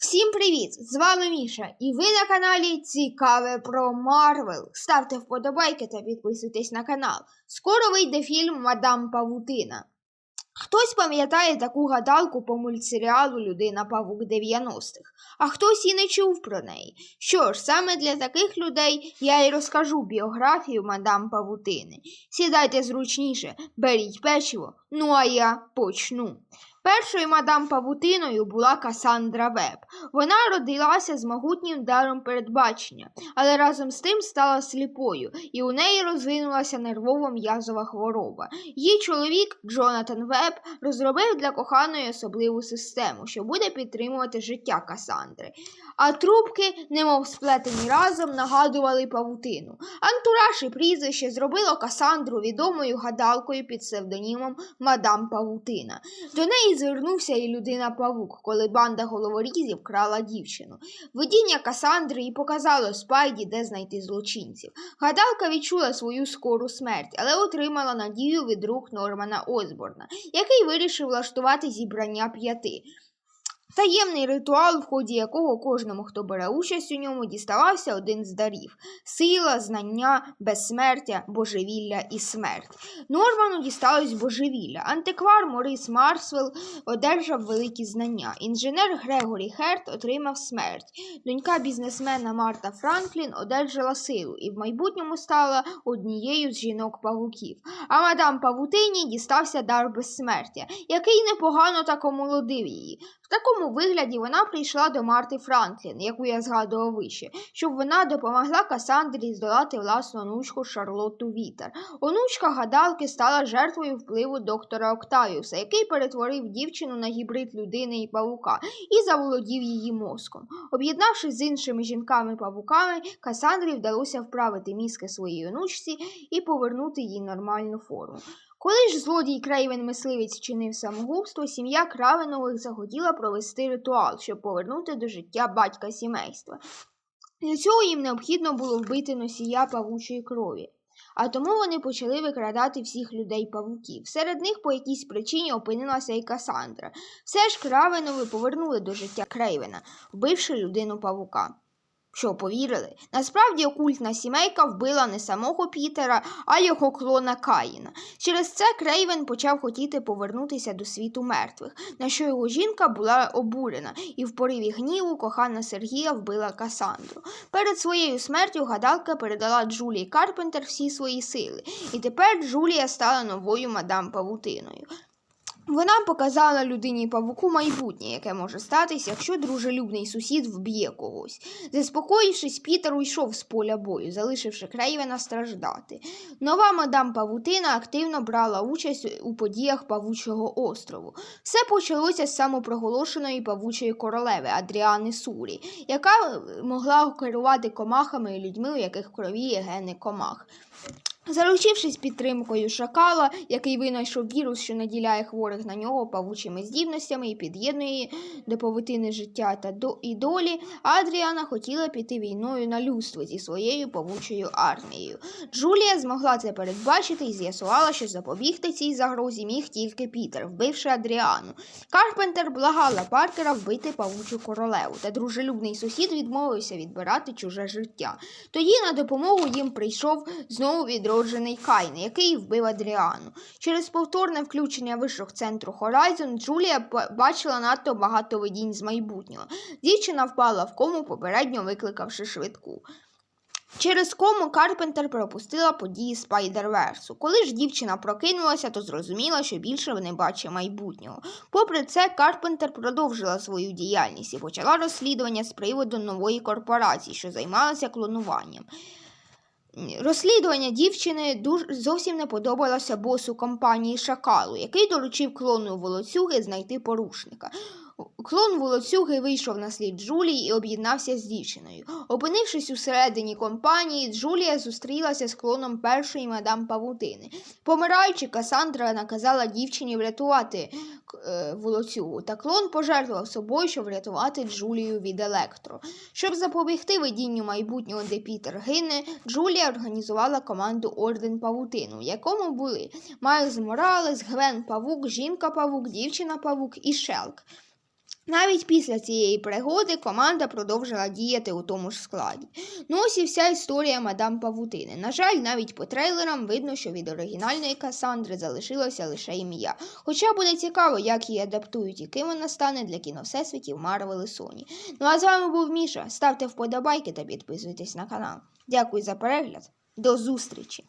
Всім привіт! З вами Міша, і ви на каналі Цікаве про Марвел. Ставте вподобайки та підписуйтесь на канал. Скоро вийде фільм Мадам Павутина. Хтось пам'ятає таку гадалку по мультсеріалу Людина Павук 90-х, а хтось і не чув про неї. Що ж, саме для таких людей я і розкажу біографію мадам Павутини. Сідайте зручніше, беріть печиво, ну а я почну. Першою мадам Павутиною була Касандра Веб. Вона родилася з могутнім даром передбачення, але разом з тим стала сліпою, і у неї розвинулася нервово-м'язова хвороба. Її чоловік Джонатан Веб розробив для коханої особливу систему, що буде підтримувати життя Касандри. А трубки, немов сплетені разом, нагадували павутину. Антураж і прізвище зробило Касандру відомою гадалкою під псевдонімом Мадам Павутина. До неї звернувся і людина Павук, коли банда головорізів крала дівчину. Видіння Касандри і показало Спайді, де знайти злочинців. Гадалка відчула свою скору смерть, але отримала надію від рук Нормана Озборна, який вирішив влаштувати зібрання п'яти. Таємний ритуал, в ході якого кожному, хто бере участь у ньому, діставався один з дарів сила, знання, безсмертя, божевілля і смерть. Норману дісталось божевілля. Антиквар Морис Марсвелл одержав великі знання. Інженер Грегорі Херт отримав смерть. Донька бізнесмена Марта Франклін одержала силу і в майбутньому стала однією з жінок-павуків. А мадам Павутині дістався дар безсмертя, який непогано так омолодив її. В такому вигляді вона прийшла до Марти Франклін, яку я згадував вище, щоб вона допомогла Касандрі здолати власну онучку Шарлотту Вітер. Онучка гадалки стала жертвою впливу доктора Октавіуса, який перетворив дівчину на гібрид людини і павука і заволодів її мозком. Об'єднавшись з іншими жінками-павуками, Касандрі вдалося вправити мізки своїй онучці і повернути їй нормальну форму. Коли ж злодій Крейвен мисливець вчинив самогубство, сім'я Кравенових захотіла провести ритуал, щоб повернути до життя батька сімейства. Для цього їм необхідно було вбити носія павучої крові. А тому вони почали викрадати всіх людей павуків. Серед них по якійсь причині опинилася і Касандра. Все ж Кравенови повернули до життя Крейвена, вбивши людину павука. Що повірили? Насправді окультна сімейка вбила не самого Пітера, а його клона Каїна. Через це Крейвен почав хотіти повернутися до світу мертвих, на що його жінка була обурена, і в пориві гніву кохана Сергія вбила Касандру. Перед своєю смертю гадалка передала Джулії Карпентер всі свої сили, і тепер Джулія стала новою мадам Павутиною. Вона показала людині павуку майбутнє, яке може статися, якщо дружелюбний сусід вб'є когось. Заспокоївшись, Пітер уйшов з поля бою, залишивши Крейвена страждати. Нова мадам Павутина активно брала участь у подіях Павучого острову. Все почалося з самопроголошеної павучої королеви Адріани Сурі, яка могла керувати комахами і людьми, у яких крові є гени комах. Заручившись підтримкою шакала, який винайшов вірус, що наділяє хворих на нього павучими здібностями і під'єднує до павутини життя та до і долі, Адріана хотіла піти війною на людство зі своєю павучою армією. Джулія змогла це передбачити і з'ясувала, що запобігти цій загрозі міг тільки Пітер, вбивши Адріану. Карпентер благала Паркера вбити павучу королеву, та дружелюбний сусід відмовився відбирати чуже життя. Тоді на допомогу їм прийшов знову відроджений Кайн, який вбив Адріану. Через повторне включення вищого центру Horizon Джулія бачила надто багато видінь з майбутнього. Дівчина впала в кому, попередньо викликавши швидку. Через кому Карпентер пропустила події Спайдерверсу. Коли ж дівчина прокинулася, то зрозуміла, що більше не бачить майбутнього. Попри це, Карпентер продовжила свою діяльність і почала розслідування з приводу нової корпорації, що займалася клонуванням. Розслідування дівчини дуж... зовсім не подобалося босу компанії Шакалу, який доручив клону волоцюги знайти порушника. Клон волоцюги вийшов на слід Джулії і об'єднався з дівчиною. Опинившись усередині компанії, Джулія зустрілася з клоном першої мадам Павутини. Помираючи, Касандра наказала дівчині врятувати е, волоцюгу, та клон пожертвував собою, щоб врятувати Джулію від електро. Щоб запобігти видінню майбутнього, де Пітер гине, Джулія організувала команду Орден Павутину, в якому були Майлз Моралес, Гвен Павук, жінка Павук, дівчина Павук і Шелк. Навіть після цієї пригоди команда продовжила діяти у тому ж складі. Ну ось і вся історія мадам Павутини. На жаль, навіть по трейлерам видно, що від оригінальної Касандри залишилося лише ім'я. Хоча буде цікаво, як її адаптують і ким вона стане для кіновсесвітів Марвел і Sony. Ну а з вами був Міша. Ставте вподобайки та підписуйтесь на канал. Дякую за перегляд. До зустрічі!